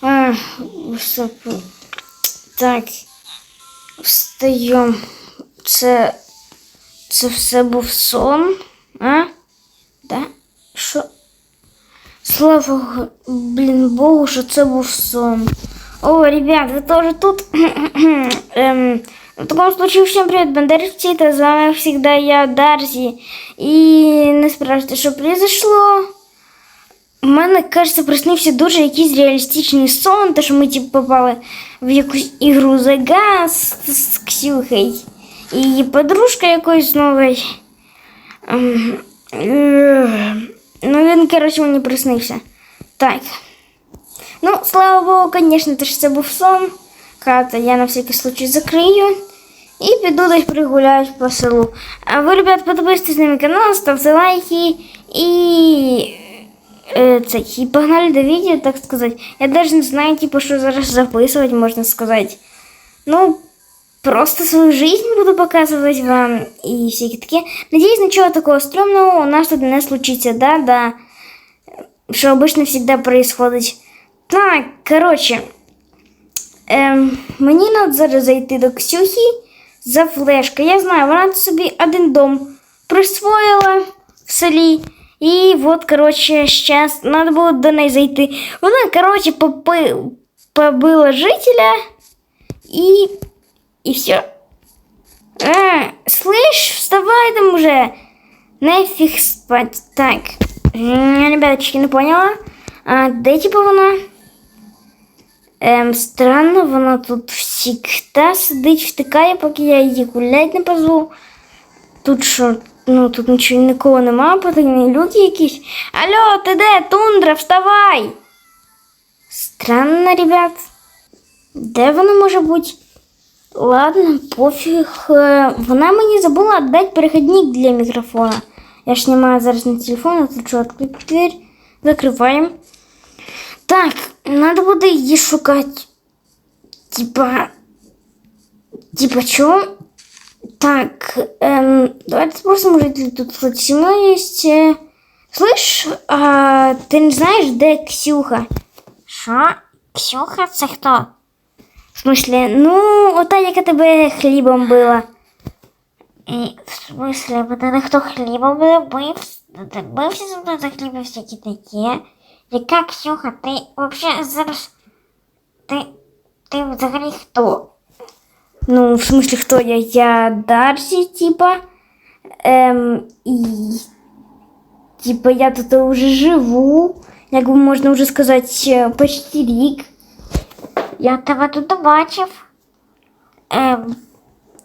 Ах, високо. Так. Встаю. Це. Це все був сон? А? Да? Що? Слава блін Богу, що це був сон. О, ребят, вы тоже тут? Эм, в таком случае всем привет, бандеровцы, это с вами как всегда я, Дарзи. И не спрашивайте, що произошло. У мене, кажется, приснився дуже якийсь реалістичний сон, те, що ми типу, попали в якусь ігру за газ з, з Ксюхою. І її подружка якоюсь новою. Ем, е, Ну, він, коротше, мені приснився. Так. Ну, слава Богу, конечно, то що це був сон. Хата я на всякий случай закрию. І піду десь прогуляюсь по селу. А ви, ребят, подписуйтесь на мій канал, ставте лайки і. Е, це, і погнали до відео, так сказати. Я даже не знаю, типу, що зараз записувати, можна сказати. Ну, просто свою жизнь буду показывать вам и всякие такие. Надеюсь, ничего такого стрёмного у нас тут не случится, да, да. Что обычно всегда происходит. Так, короче. Ем, мені надо зараз зайти до Ксюхи за флешка. Я знаю, вона тут собі один дом присвоїла в селі. І от, короче, сейчас надо було до неї зайти. Вона, короче, попи... побила жителя і и все. А, слышь, вставай там уже. Нафиг спать. Так. М, Ребяточки, не поняла. А, де типа вона? Ем, странно, вона тут всегда сидить, втикає, поки я її гулять не позву. Тут що, ну тут нічого нікого нема, потайні люди якісь. Алло, ти де? Тундра, вставай! Странно, ребят. Де вона може бути? Ладно, пофіг. Е, Вона мені забула віддати перехідник для мікрофона. Я ж знімаю зараз на телефон, а тут що, відкрити дверь. Закриваємо. Так, надо буде її шукати. Типа. Типа чого? Так, эм, давайте спросим, может ли тут хоть со мной есть... Э... Слышь, а, ты не знаешь, де Ксюха? Що? Ксюха це хто? В смысле, ну, ота, яка тебе хлібом била. І, в смысле, мене хто хлібом бив, бив, бився зі мною за хлібом всякі такі. Яка Ксюха, ти вообще зараз, ти, ти взагалі хто? Ну, в смысле, хто я? Я Дарсі, типа. Ем, і, типа, я тут уже живу, як би можна вже сказати, почти рік. Я тебе тут бачив. Ем,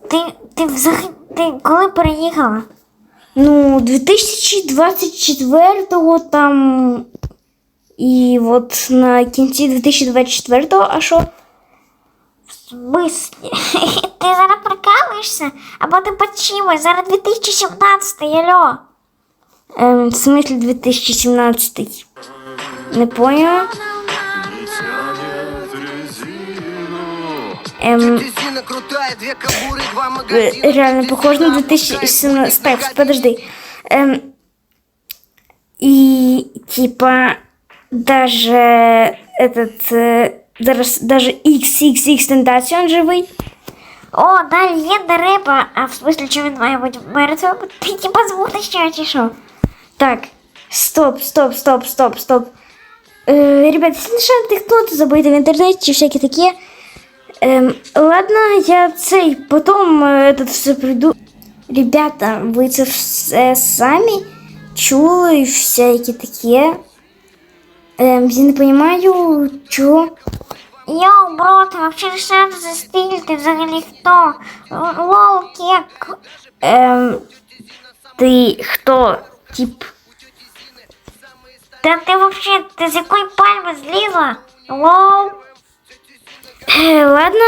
ти, ти взагалі ти коли переїхала? Ну, 2024-го там. І от на кінці 2024-го, а що? В смислі? Ти зараз прикалуєшся? Або ти почимось? Зараз 2017 алло. Ем, в смислі 2017? Не поняла? Ем, Резина крутая, две кобуры, два Э, магазина. реально похож на 2017. Так, подожди. Эм, и типа даже этот э, даже, даже XXX Tentacion живий. О, да, легенда рэпа. А в смысле, что він має бути мертвим? Ти типа звук ще чи що? Так, стоп, стоп, стоп, стоп, стоп. Э, ребят, если не шарите, кто то забыто в интернете, чи всякие такие. Эм, ладно, я цей потом э, этот все приду. Ребята, ви це все самі чули всякі такі. Ем, я не понимаю, чого. Йоу, бро, ти вообще що за стиль? Ти взагалі хто? Лол, кек. Ем, ти хто? Тип. Та ти вообще, ти з якої пальми злізла? Лол. Э, ладно,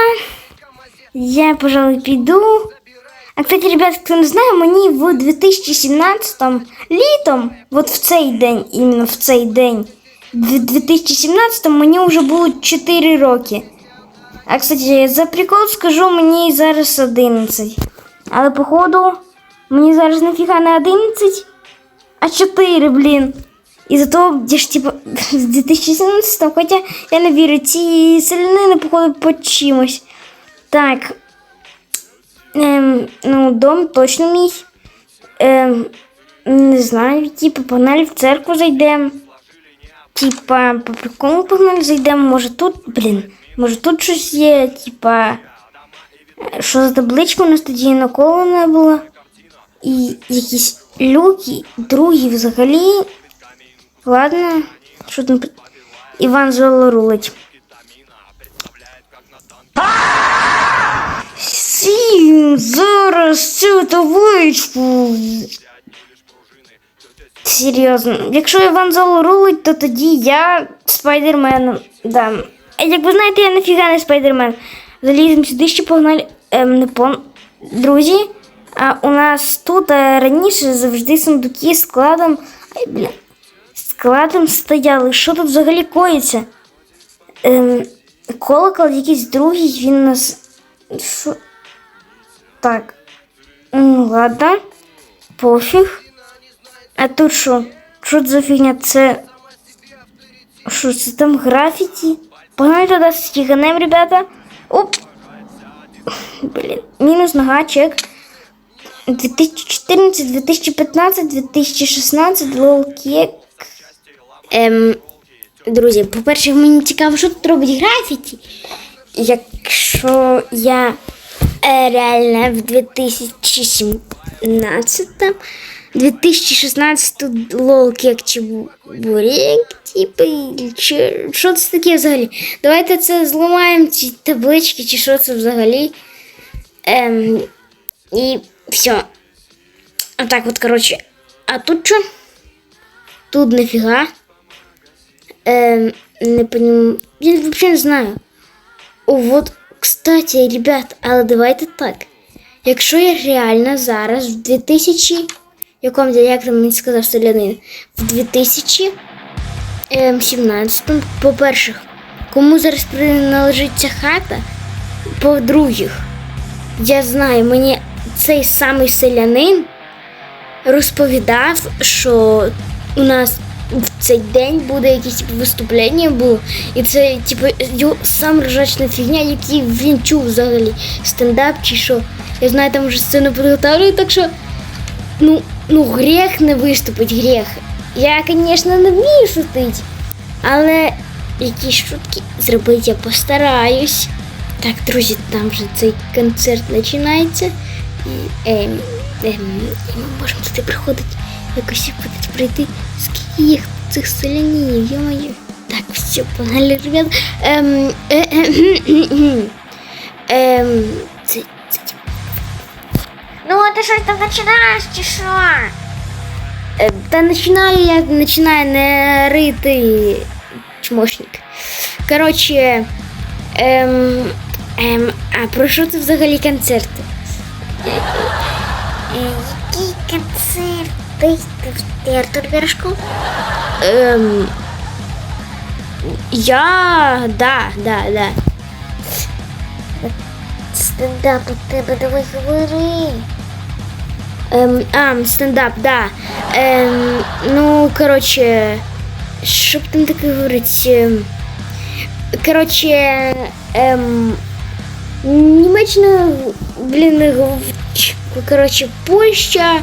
я, пожалуй, піду. А, кстати, ребят, хто не знає, мені в 2017 літом, от в цей день, іменно в цей день, в 2017 мені вже було 4 роки. А, кстати, за прикол скажу, мені зараз 11. Але, походу, мені зараз нафіга не 11, А4, блін. І зато я ж типу з 2017 хоча я не вірю, ці селянини походу по чимось. Так. Ем, ну, дом точно мій. Ем, не знаю, типу, погнали в церкву зайдемо. Типа, по приколу погнали зайдемо. Може тут, блін, може тут щось є, типа. е, Що за табличка у нас тоді ніколи не було. І якісь люки, другі взагалі. Ладно, що там. Іван Золо рулить. Сім, зараз цю табличку. Серйозно. Якщо Іван Золо рулить, то тоді я спайдермен. Да. Як ви знаєте, я нафіга не спайдермен. Заліземо сюди ще погнали. Ем, не пон... Друзі, а у нас тут е, раніше завжди сундуки складом. Ай, бля. Складом стояли. Що тут взагалі коїться? Ем, колокол якийсь другий, він нас. Що? Так. Ну, ладно. Пофіг. А тут що? Що за фігня? Це. Що це там графіті? Погнали туди стіганем, ребята. Оп! Блін. Мінус нога, чек. 2014, 2015, 2016, лолкек. Ем, друзі, по-перше, мені цікаво, що тут робить графіті. Якщо я е, реально в 2017 2016 тут лолкек чи бурек, типу, чи що це таке взагалі? Давайте це зламаємо ці таблички, чи що це взагалі. Ем, і все. Так от, коротше. А тут що? Тут нафіга. Ем, не поним... Я взагалі не знаю. О, вот, кстати, ребят, але давайте так. Якщо я реально зараз в 2000... Якому як там мені сказав селянин? В 2017, по-перше, кому зараз приналежить ця хата? По-друге, я знаю, мені цей самий селянин розповідав, що у нас в цей день буде якесь типу, виступлення було, і це типу сам ржачна фігня, який він чув взагалі стендап чи що. Я знаю, там вже сцену підготовлюють, так що ну, ну гріх не виступить, гріх. Я, звісно, не вмію шутити, але якісь шутки зробити я постараюсь. Так, друзі, там вже цей концерт починається. І, ем, ем, ми можемо туди приходити, якось кудись прийти. Скільки їх цих селянів, йо-моє. Так, все, погнали, ребят. Ем, е, ем, ем, це, це, Ну, а ти щось там починаєш чи що? Е, Та починаю я починаю не рити чмошник. Коротше, ем, ем, а про що це взагалі концерти? Е, який концерт? Ти, Артур Пірожков? Ем, я. Да, да, да. Стендап у тебе давай говори. Ем, а, стендап, да. Ем, ну, коротше, що б там таке говорить? Ем, коротше, ем, Німеччина, блін, коротше, Польща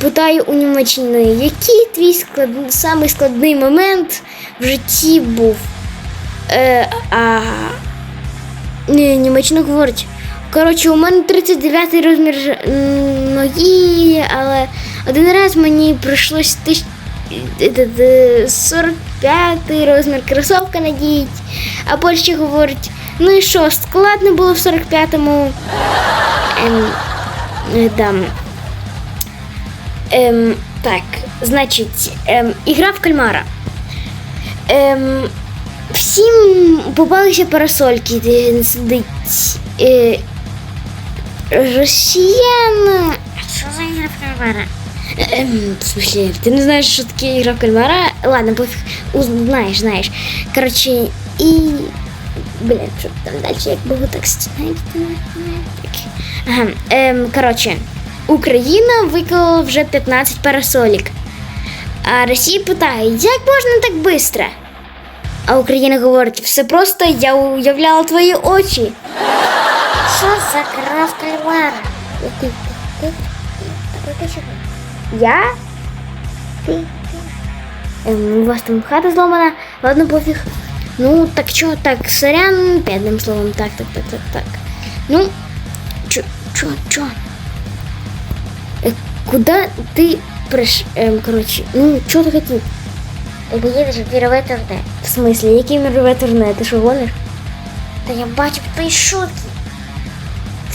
питає у Німеччини, який твій склад... самий складний момент в житті був? Е, а ні, Німеччина говорить. Коротше, у мене 39 розмір ноги, але один раз мені прийшлось тисяч... е, е, е, 45 розмір кросовка надіть. А Польща говорить, ну і що, складно було в 45-му. Ем, да. Ем, так, значить, ем, ігра в кальмара. Ем, всім попалися парасольки, де сидить. Е, росіян. Що за ігра в кальмара? Ем, в смысле, ти не знаєш, що таке ігра в кальмара? Ладно, пофіг. Уз- Знаєш, знаєш. Коротше, і. Блін, що там далі, як було так. Так. Ага. Ем, коротше, Україна виклала вже 15 парасолік. А Росія питає, як можна так швидко? А Україна говорить, все просто, я уявляла твої очі. Що за гра в кальмара? Який ти? Ти? Ти? Ти чого? Я? Ти? Ем, у вас там хата зломана, ладно, пофіг. Ну, так чо, так, сорян, одним словом, так, так, так, так, так. Ну, чо, чо, чо? Е, куда ти приш... Ем, коротше, ну, чо ти хотів? Ти їдеш в вірове турне. В смислі, який мирове турне? Ти що гониш? Та я бачив твої шутки.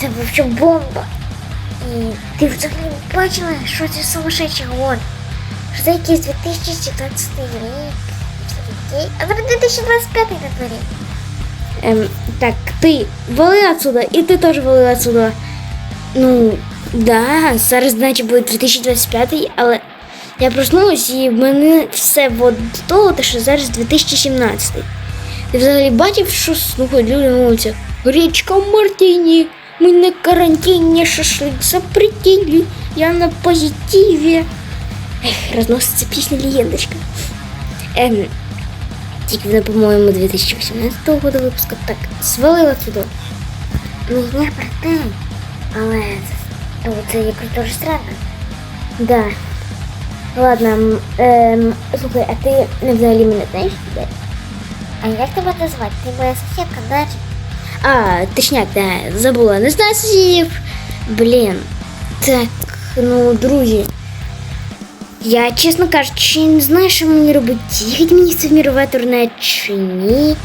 Це вообще бомба. І ти взагалі бачила, що це сумасшедший гон? Що це якийсь 2014 рік? А зараз 2025 на дворі. Ем, так, ти вали отсюда, і ти теж вали отсюда. Ну, да, зараз, значить, буде 2025, але я проснулась і в мене все от до того, те, що зараз 2017. Ти взагалі бачив, що слухають люди на вулицях? Річка Мартіні, ми на карантині, шашлик запретили, я на позитиві. Ех, розноситься пісня легендочка. Ем, тільки вона, по-моєму, 2018 року випуску. Так, свалила туди. Ну я про те. Але це, ну, це якось дуже странно. Да. Ладно, м, ем, слухай, а ти не взагалі мене знаєш? Де? А як тебе назвати? Ти моя сусідка, наче? А, точняк, да, забула. Не знаю. Блін. Так, ну, друзі. Я, чесно кажучи, не знаю, що мені робити. Їхати мені в це мірове турне чи ні.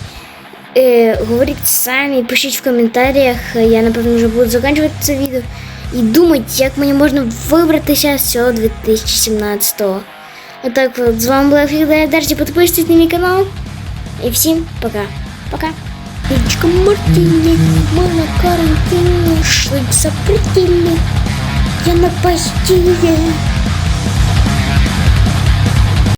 Е, говоріть самі, пишіть в коментарях. Я, напевно, вже буду закінчувати це відео. І думати, як мені можна вибратися з цього 2017-го. Отак от, з вами була Фігдая Дерті. Підписуйтесь на мій канал. І всім пока. Пока. Річка мартини, мы на карантине, шлык запретили. Я на постілі.